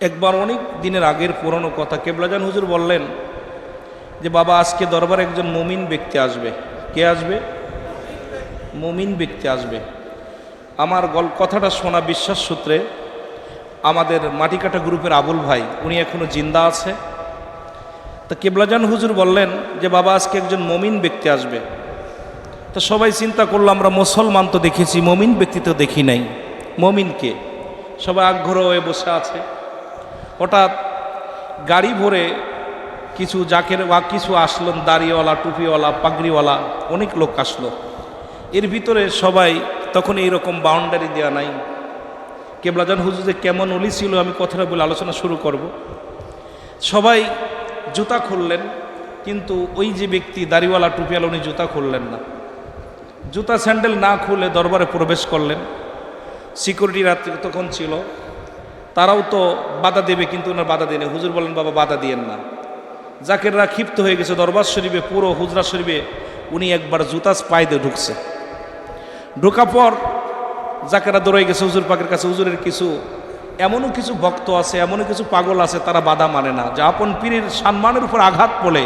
একবার অনেক দিনের আগের পুরনো কথা। কেবলাজান হুজুর বললেন যে, বাবা, আজকে দরবারে একজন মুমিন ব্যক্তি আসবে। কে আসবে? মুমিন ব্যক্তি আসবে। আমার গল, কথাটা শোনা বিশ্বাস সূত্রে আমাদের মাটিকাটা গ্রুপের আবুল ভাই, উনি এখনও জিন্দা আছে। তা কেবলাজান হুজুর বললেন যে, বাবা, আজকে একজন মমিন ব্যক্তি আসবে। তো সবাই চিন্তা করল, আমরা মুসলমান তো দেখেছি, মমিন ব্যক্তি তো দেখি নাই। মমিনকে সবাই আগ্রহ হয়ে বসে আছে। হঠাৎ গাড়ি ভরে কিছু জাকের বা কিছু আসলেন দাড়িওয়ালা, টুপিওয়ালা, পাগড়িওয়ালা, অনেক লোক আসলো। এর ভিতরে সবাই তখন এইরকম বাউন্ডারি দেওয়া নাই। কেবলাজান হুজুর, যে কেমন অলি ছিল, আমি কথাটা বলে আলোচনা শুরু করব। সবাই জুতা খুললেন, কিন্তু ওই যে ব্যক্তি, দাড়িওয়ালা, টুপিওয়ালা, উনি জুতা খুললেন না। জুতা স্যান্ডেল না খুলে দরবারে প্রবেশ করলেন। সিকিউরিটি রাত্রি তখন ছিল। তারাও তো বাধা দেবে, কিন্তু ওনার বাধা দেয়নি হুজুর বলেন, বাবা, বাধা দিয়েন না। জাকেররা ক্ষিপ্ত হয়ে গেছে দরবার শরীফে, পুরো হুজরা শরীফে উনি একবার জুতা পায়ে দিয়ে ঢুকছে। ঢোকা পর জাকেরা দৌড়ে গেছে হুজুর পাকের কাছে। হুজুরের কিছু, এমনও কিছু ভক্ত আছে, এমনও কিছু পাগল আছে, তারা বাধা মানে না। যে আপন পীরের সম্মানের উপর আঘাত পড়ে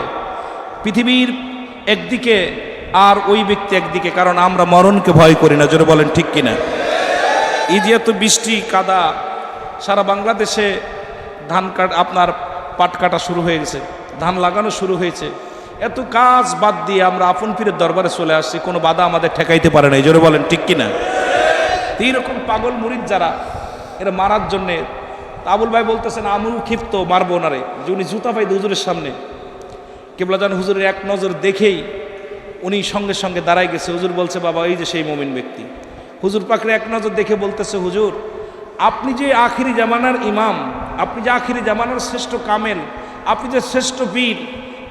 পৃথিবীর একদিকে আর ওই ব্যক্তি একদিকে, কারণ আমরা মরণকে ভয় করি না। জোরে বলেন, ঠিক কিনা? এই যে এত বৃষ্টি, কাদা সারা বাংলাদেশে ধান কাট আপনার পাট কাটা শুরু হয়ে গেছে, ধান লাগানো শুরু হয়েছে। এত কাজ বাদ দিয়ে আমরা আপন পীরের দরবারে চলে আসছি, কোনো বাধা আমাদের ঠেকাইতে পারে না এই জোরে বলেন, ঠিক কিনা? এইরকম পাগল মুরিদ যারা, এরা মারার জন্যে, আবুল ভাই বলতেছেন, আমুল ক্ষিপ্ত, মারবো ওনারে। যে উনি জুতা পাই হুজুরের সামনে। কেবলা কেবলাজান হুজুরের এক নজর দেখেই উনি সঙ্গে সঙ্গে দাঁড়ায় গেছে। হুজুর বলছে, বাবা, এই যে সেই মমিন ব্যক্তি। হুজুর পাকরে এক নজর দেখে বলতেছে, হুজুর আপনি যে আখিরি জামানার ইমাম, আপনি যে আখিরি জামানার শ্রেষ্ঠ কামেল, আপনি যে শ্রেষ্ঠ বীর,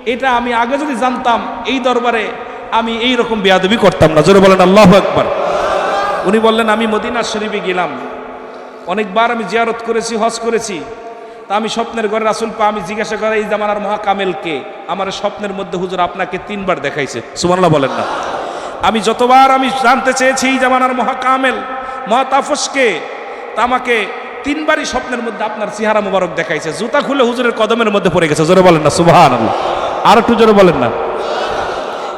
এটা আমি আগে যদি জানতাম এই দরবারে, আমি এই রকম বেয়াদবি করতাম না। জোরে বলেন, আল্লাহ একবার উনি বললেন, আমি মদিনা শরীফে গেলাম। অনেকবার আমি জিয়ারত করেছি, হজ করেছি। তা আমি স্বপ্নের ঘরে রাসুল পা আমি জিজ্ঞাসা করে, এই জামানার মহাকামেলকে আমার স্বপ্নের মধ্যে হুজুর আপনাকে তিনবার দেখাইছে। সুমান্লা বলেন না। আমি যতবার আমি জানতে চেয়েছি এই জামানার মহাকামেল, মহাতাফসকে তা আমাকে তিনবারই স্বপ্নের মধ্যে আপনার চেহারা মুবারক দেখাইছে। জুতা খুলে হুজুরের কদমের মধ্যে পড়ে গেছে। জোরে বলেন না সুবাহান আল্লাহ আর একটু জোরে বলেন না।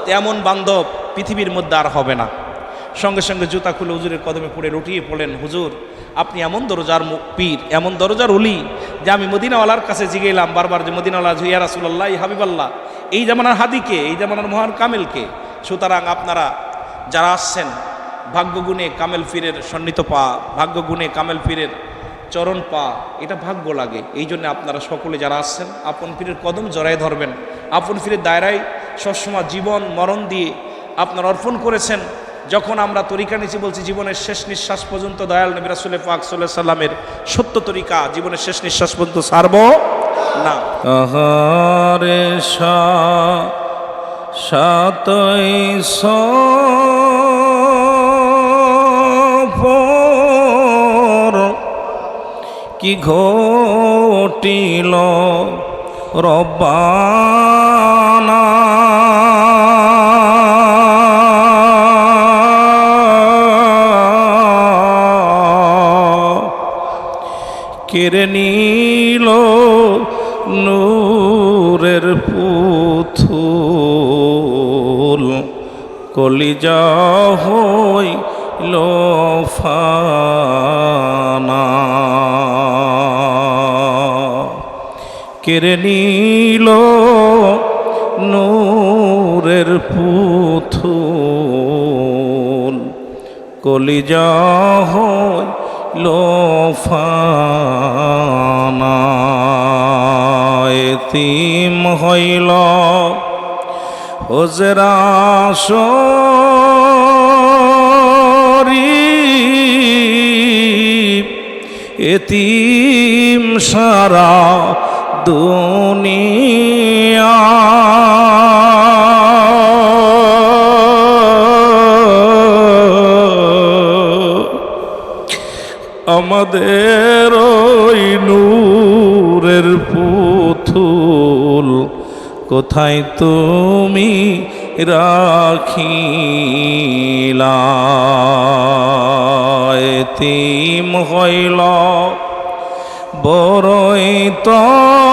তেমন বান্ধব পৃথিবীর মধ্যে আর হবে না। সঙ্গে সঙ্গে জুতা খুলে হুজুরের কদমে পড়ে লুটিয়ে পড়লেন, হুজুর, আপনি এমন দরজার পীর, এমন দরজার উলি যে আমি মদিনাওয়ালার কাছে জিগেলাম বারবার যে, মদিনাওয়ালা ইয়া রাসুল্লাহ হাবিবাল্লাহ, এই জামানার হাদিকে, এই জামানার মহান কামেলকে। সুতরাং আপনারা যারা আসছেন ভাগ্যগুণে কামেল পীরের সন্নিত পা, ভাগ্যগুণে কামেল পীরের চরণ পা, এটা ভাগ্য লাগে। এই জন্য আপনারা সকলে যারা আসছেন, আপন পীরের কদম জড়ায় ধরবেন। আপন পীরের দায়রায় সবসময় জীবন, মরণ দিয়ে আপনার অর্পণ করেছেন। যখন আমরা তরিকা নিচে বলছি, জীবনের শেষ নিঃশ্বাস পর্যন্ত দয়াল নবী রাসুল পাক সাল্লাহ সাল্লামের সত্য তরিকা, জীবনের শেষ নিঃশ্বাস পর্যন্ত সারব না। সাতই কি ঘটিল রব্বানা? কেড়ে নিল নূরের পুথুল কলিজা হইল ফানা কেড়ে নিল নূরের পুথুল কলিজা হইল ফানা এতিম হইল হজরা শরীফ। এতিম সারা দুনিয়া। আমাদের ওই নূরের পুতুল কোথায় তুমি রাখিলা? এতিম হইল বড়ই তলা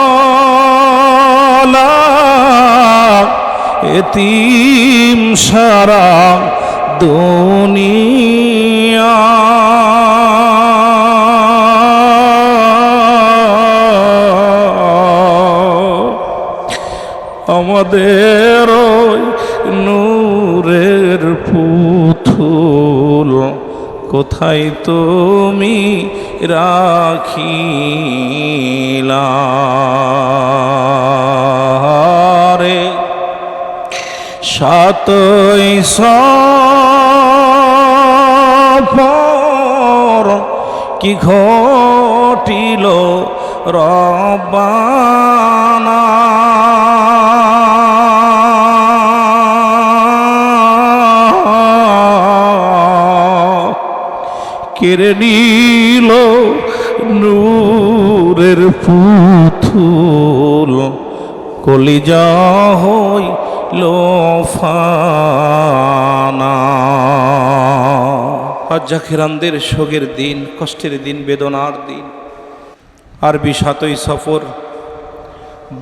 এতিম সারা দুনিয়া। আমাদের নূরের পুতুল কোথায় তুমি রাখিলা রে সাতই কি ঘটিল রবানা কেড়ে নিল নূরের পুতুল, কলিজা হইল ফানা। হজ্জা খিরানদের শোকের দিন, কষ্টের দিন, বেদনার দিন। আরবি সাতই সফর,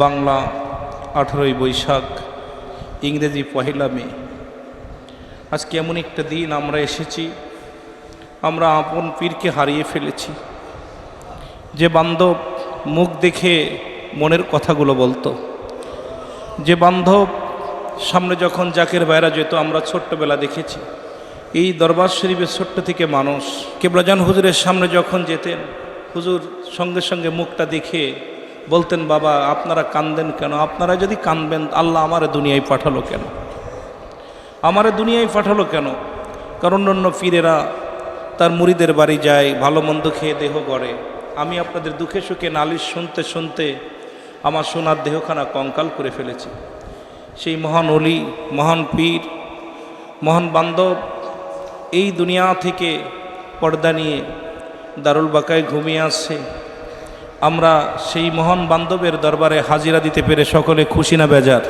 বাংলা আঠেরোই বৈশাখ, ইংরেজি পহেলা মে। আজকে এমন একটা দিন আমরা এসেছি আমরা আপন পীরকে হারিয়ে ফেলেছি। যে বান্ধব মুখ দেখে মনের কথাগুলো বলতো, যে বান্ধব সামনে যখন জাকের বাইরা যেত, আমরা ছোট্টবেলা দেখেছি। এই দরবার শরীফের ছোট্ট থেকে মানুষ কেবলাজান হুজুরের সামনে যখন যেতেন, হুজুর সঙ্গে সঙ্গে মুখটা দেখে বলতেন, বাবা, আপনারা কান্দেন কেন? আপনারা যদি কানবেন, আল্লাহ আমার দুনিয়ায় পাঠালো কেন? আমার দুনিয়ায় পাঠালো কেন? কারণ অন্য পীরেরা তার মুড়িদের বাড়ি যায় ভালো মন্দ খেয়ে দেহ গড়ে। আমি আপনাদের দুঃখে সুখে নালিশ শুনতে শুনতে আমার সোনার দেহখানা কঙ্কাল করে ফেলেছি। সেই মহান অলি, মহান পীর, মহান বান্ধব, এই দুনিয়া থেকে পর্দা নিয়ে দারুল বাকায় ঘুমিয়ে আসছে। আমরা সেই মহান বান্ধবের দরবারে হাজিরা দিতে পেরে সকলে খুশি না বেজার।